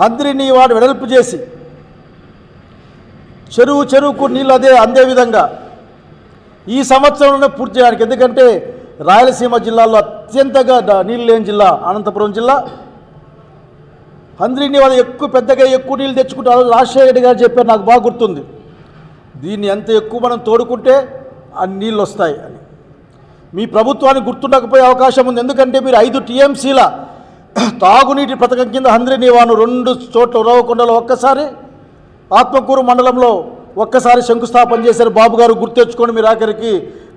హంద్రిని వాడు వెడల్పు చేసి చెరువు చెరువుకు నీళ్ళు అదే అందే విధంగా ఈ సంవత్సరంలోనే పూర్తి చేయడానికి. ఎందుకంటే రాయలసీమ జిల్లాలో అత్యంతగా నీళ్ళు లేని జిల్లా అనంతపురం జిల్లా. హంద్రిని వాళ్ళు ఎక్కువ పెద్దగా ఎక్కువ నీళ్ళు తెచ్చుకుంటారు రాజశేఖర రెడ్డి గారు చెప్పారు నాకు బాగా గుర్తుంది. దీన్ని ఎంత ఎక్కువ మనం తోడుకుంటే అన్ని నీళ్ళు వస్తాయి అని. మీ ప్రభుత్వానికి గుర్తుండకపోయే అవకాశం ఉంది. ఎందుకంటే మీరు ఐదు టీఎంసీల తాగునీటి పథకం కింద హంద్రి నివాను రెండు చోట్ల ఉరవకొండలో ఒక్కసారి ఆత్మకూరు మండలంలో ఒక్కసారి శంకుస్థాపన చేశారు. బాబు గారు గుర్తెచ్చుకొని మీరు ఆఖరికి.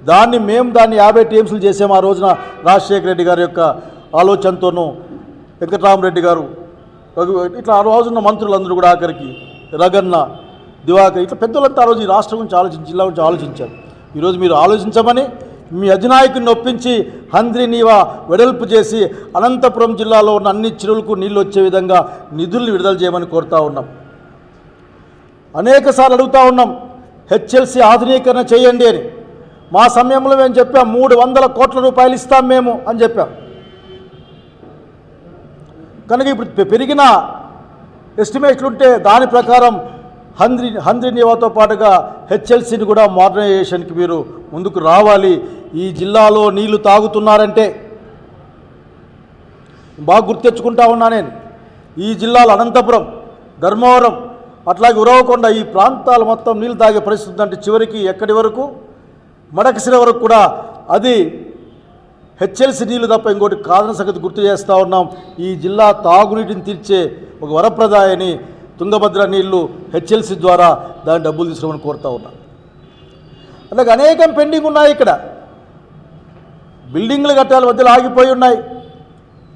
దాన్ని మేము దాన్ని యాభై టీఎంసీలు చేసాము ఆ రోజున రాజశేఖర రెడ్డి గారి యొక్క ఆలోచనతోనూ. వెంకటరామరెడ్డి గారు ఇట్లా ఆ రోజున్న మంత్రులందరూ కూడా ఆఖరికి రగన్న దివాకర్ ఇట్లా పెద్దలంతా ఆ రోజు ఈ రాష్ట్రం గురించి ఆలోచించి జిల్లా గురించి ఆలోచించారు. ఈరోజు మీరు ఆలోచించమని మీ అధినాయకుని ఒప్పించి హంద్రి నీవా వెడల్పు చేసి అనంతపురం జిల్లాలో ఉన్న అన్ని చెరువులకు నీళ్ళు వచ్చే విధంగా నిధుల్ని విడుదల చేయమని కోరుతా ఉన్నాం. అనేకసార్లు అడుగుతూ అడుగుతా ఉన్నాం హెచ్ఎల్సి ఆధునీకరణ చేయండి అని. మా సమయంలో మేము చెప్పాం మూడు వందల కోట్ల రూపాయలు ఇస్తాం మేము అని చెప్పాం. కనుక ఇప్పుడు పెరిగిన ఎస్టిమేట్లు ఉంటే దాని ప్రకారం హంద్రి హంద్రి నివాతో పాటుగా హెచ్ఎల్సిని కూడా మోడర్నైజేషన్కి మీరు ముందుకు రావాలి. ఈ జిల్లాలో నీళ్ళు తాగుతున్నారంటే బాగా గుర్తెచ్చుకుంటా ఉన్నా నేను. ఈ జిల్లాలో అనంతపురం ధర్మవరం అట్లాగే ఉరవకొండ ఈ ప్రాంతాలు మొత్తం నీళ్ళు తాగే పరిస్థితి అంటే చివరికి ఎక్కడి వరకు? మడకసిర వరకు కూడా అది హెచ్ఎల్సి నీళ్ళు తప్ప ఇంకోటి కాదని సంగతి గుర్తు చేస్తూ ఉన్నాం. ఈ జిల్లా తాగునీటిని తీర్చే ఒక వరప్రదాయని తుంగభద్ర నీళ్ళు హెచ్ఎల్సి ద్వారా దాని డబ్బులు తీసుకోమని కోరుతా ఉన్నాం. అలాగే అనేకం పెండింగ్ ఉన్నాయి ఇక్కడ. బిల్డింగ్లు కట్టాలి మధ్యలో ఆగిపోయి ఉన్నాయి.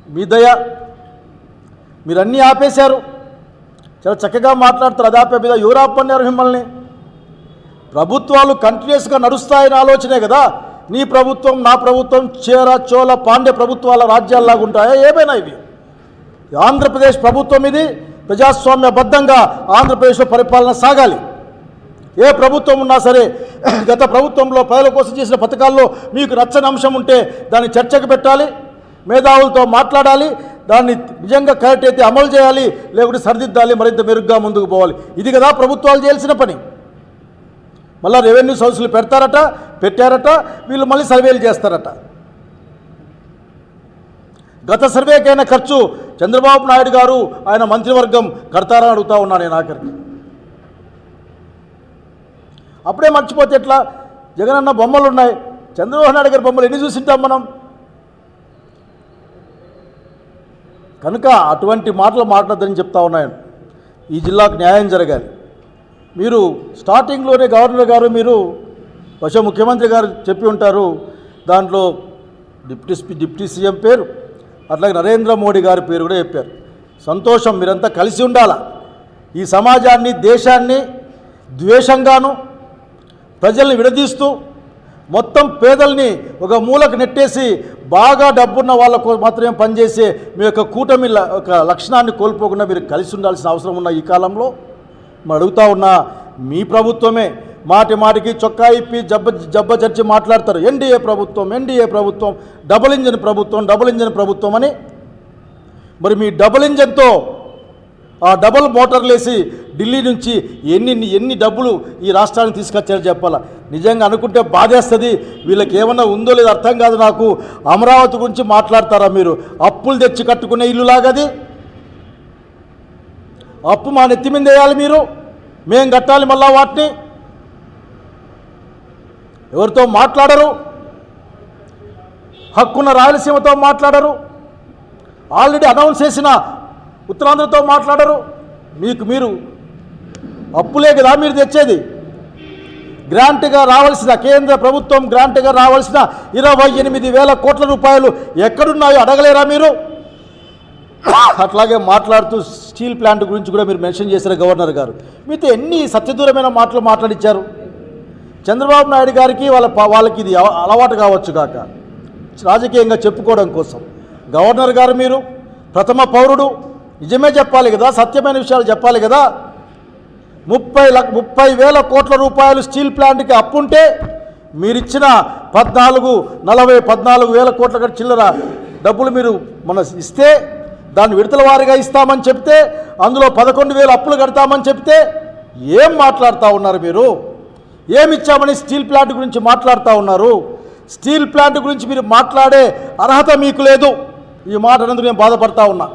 మీ దయ మీరన్నీ ఆపేశారు. చాలా చక్కగా మాట్లాడతారు అది ఆపే మీద యూరాప్ ఆపన్నారు మిమ్మల్ని. ప్రభుత్వాలు కంటిన్యూస్గా నడుస్తాయని ఆలోచనే కదా. నీ ప్రభుత్వం నా ప్రభుత్వం చేర చోళ పాండ్య ప్రభుత్వాల రాజ్యాల్లాగా ఉంటాయా? ఏమైనా ఇవి? ఆంధ్రప్రదేశ్ ప్రభుత్వం ఇది. ప్రజాస్వామ్యబద్ధంగా ఆంధ్రప్రదేశ్లో పరిపాలన సాగాలి. ఏ ప్రభుత్వం ఉన్నా సరే గత ప్రభుత్వంలో ప్రజల కోసం చేసిన పథకాల్లో మీకు నచ్చని అంశం ఉంటే దాన్ని చర్చకు పెట్టాలి మేధావులతో మాట్లాడాలి దాన్ని నిజంగా కరెక్ట్ అయితే అమలు చేయాలి లేకుంటే సరిదిద్దాలి మరింత మెరుగ్గా ముందుకు పోవాలి. ఇది కదా ప్రభుత్వాలు చేయాల్సిన పని. మళ్ళీ రెవెన్యూ సౌన్సిల్ పెడతారట పెట్టారట వీళ్ళు మళ్ళీ సర్వేలు చేస్తారట. గత సర్వేకైన ఖర్చు చంద్రబాబు నాయుడు గారు ఆయన మంత్రివర్గం కడతారని అడుగుతా ఉన్నా నేను ఆఖరికి. అప్పుడే మర్చిపోతే ఎట్లా? జగనన్న బొమ్మలు ఉన్నాయి చంద్రబాబు నాయుడు గారి బొమ్మలు ఎన్ని చూసింటాం మనం? కనుక అటువంటి మాటలు మాట్లాడదని చెప్తా ఉన్నాను. ఈ జిల్లాకు న్యాయం జరగాలి. మీరు స్టార్టింగ్లోనే గవర్నర్ గారు మీరు బహుశా ముఖ్యమంత్రి గారు చెప్పి ఉంటారు. దాంట్లో డిప్యూటీ డిప్యూటీ సీఎం పేరు అట్లాగే నరేంద్ర మోడీ గారి పేరు కూడా చెప్పారు. సంతోషం మీరంతా కలిసి ఉండాలా? ఈ సమాజాన్ని దేశాన్ని ద్వేషంగాను ప్రజల్ని విడదీస్తూ మొత్తం పేదల్ని ఒక మూలకు నెట్టేసి బాగా డబ్బున్న వాళ్ళకు మాత్రమే పనిచేసే మీ యొక్క కూటమి ల- ఒక లక్షణాన్ని కోల్పోకుండా మీరు కలిసి ఉండాల్సిన అవసరం ఉన్న ఈ కాలంలో మరి అడుగుతా ఉన్నా మీ ప్రభుత్వమే మాటి మాటికి చొక్కా ఇప్పి జబ్బ జబ్బ చర్చి మాట్లాడతారు. ఎన్డీఏ ప్రభుత్వం ఎన్డీఏ ప్రభుత్వం డబుల్ ఇంజిన్ ప్రభుత్వం డబుల్ ఇంజిన్ ప్రభుత్వం అని. మరి మీ డబుల్ ఇంజన్తో ఆ డబుల్ మోటార్లేసి ఢిల్లీ నుంచి ఎన్ని ఎన్ని డబ్బులు ఈ రాష్ట్రానికి తీసుకొచ్చారో చెప్పాలా? నిజంగా అనుకుంటే బాధేస్తుంది. వీళ్ళకి ఏమన్నా ఉందో లేదో అర్థం కాదు నాకు. అమరావతి గురించి మాట్లాడతారా మీరు? అప్పులు తెచ్చి కట్టుకునే ఇల్లు లాగది. అప్పు మా నెత్తి మీద వేయాలి మీరు. మేం కట్టాలి మళ్ళా వాటిని. ఎవరితో మాట్లాడరు? హక్కున్న రాయలసీమతో మాట్లాడరు. ఆల్రెడీ అనౌన్స్ చేసిన ఉత్తరాంధ్రతో మాట్లాడరు. మీకు మీరు అప్పులే కదా మీరు తెచ్చేది. గ్రాంట్గా రావాల్సిన కేంద్ర ప్రభుత్వం గ్రాంట్గా రావాల్సిన ఇరవై ఎనిమిది వేల కోట్ల రూపాయలు ఎక్కడున్నాయో అడగలేరా మీరు? అట్లాగే మాట్లాడుతూ స్టీల్ ప్లాంట్ గురించి కూడా మీరు మెన్షన్ చేశారు గవర్నర్ గారు. మీతో ఎన్ని సత్యదూరమైన మాటలు మాట్లాడించారు చంద్రబాబు నాయుడు గారికి వాళ్ళ వాళ్ళకి ఇది అలవాటు కావచ్చు కాక. రాజకీయంగా చెప్పుకోవడం కోసం. గవర్నర్ గారు మీరు ప్రథమ పౌరుడు. నిజమే చెప్పాలి కదా సత్యమైన విషయాలు చెప్పాలి కదా. ముప్పై లక్ష ముప్పై వేల కోట్ల రూపాయలు స్టీల్ ప్లాంట్కి అప్పుంటే మీరిచ్చిన పద్నాలుగు నలభై పద్నాలుగు వేల కోట్ల చిల్లర డబ్బులు మీరు మన ఇస్తే దాన్ని విడతల వారిగా ఇస్తామని చెప్తే అందులో పదకొండు వేలు అప్పులు కడతామని చెప్తే ఏం మాట్లాడుతూ ఉన్నారు మీరు? ఏమిచ్చామని స్టీల్ ప్లాంట్ గురించి మాట్లాడుతూ ఉన్నారు? స్టీల్ ప్లాంట్ గురించి మీరు మాట్లాడే అర్హత మీకు లేదు. ఈ మాట అన్నందుకు నేను బాధపడతా ఉన్నా.